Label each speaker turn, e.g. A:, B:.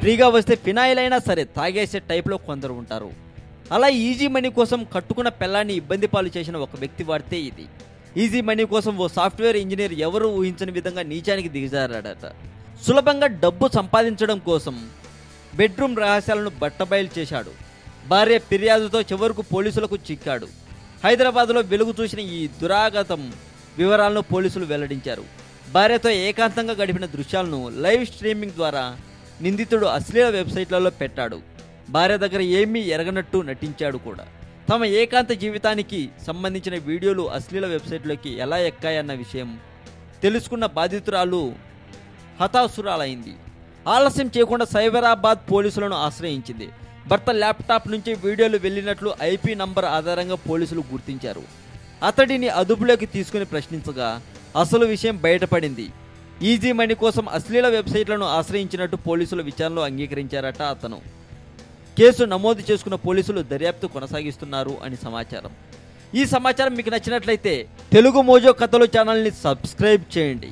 A: ఫ్రీగా వస్తే ఫినాయిల్ అయినా సరే తాగేసే టైప్లో కొందరు ఉంటారు. అలా ఈజీ మనీ కోసం కట్టుకున్న పిల్లాన్ని ఇబ్బంది పాలు చేసిన ఒక వ్యక్తి వాడితే ఇది. ఈజీ మనీ కోసం ఓ సాఫ్ట్వేర్ ఇంజనీర్ ఎవరు ఊహించని విధంగా నీచానికి దిగజారాడట. సులభంగా డబ్బు సంపాదించడం కోసం బెడ్రూమ్ రహస్యాలను బట్టబయలు చేశాడు. భార్య ఫిర్యాదుతో చివరకు పోలీసులకు చిక్కాడు. హైదరాబాద్లో వెలుగు చూసిన ఈ దురాగతం వివరాలను పోలీసులు వెల్లడించారు. భార్యతో ఏకాంతంగా గడిపిన దృశ్యాలను లైవ్ స్ట్రీమింగ్ ద్వారా నిందితుడు అశ్లీల వెబ్సైట్లలో పెట్టాడు. భార్య దగ్గర ఏమీ ఎరగనట్టు నటించాడు కూడా. తమ ఏకాంత జీవితానికి సంబంధించిన వీడియోలు అశ్లీల వెబ్సైట్లోకి ఎలా ఎక్కాయన్న విషయం తెలుసుకున్న బాధితురాలు హతాసురాలైంది ఆలస్యం చేయకుండా సైబరాబాద్ పోలీసులను ఆశ్రయించింది. భర్త ల్యాప్టాప్ నుంచి వీడియోలు వెళ్ళినట్లు ఐపీ నంబర్ ఆధారంగా పోలీసులు గుర్తించారు. అతడిని అదుపులోకి తీసుకుని ప్రశ్నించగా అసలు విషయం బయటపడింది. ఈజీ మనీ కోసం అశ్లీల వెబ్సైట్లను ఆశ్రయించినట్టు పోలీసుల విచారణలో అంగీకరించారట అతను. కేసు నమోదు చేసుకున్న పోలీసులు దర్యాప్తు కొనసాగిస్తున్నారు అని సమాచారం. ఈ సమాచారం మీకు నచ్చినట్లయితే తెలుగు మోజో కథలు ఛానల్ని సబ్స్క్రైబ్ చేయండి.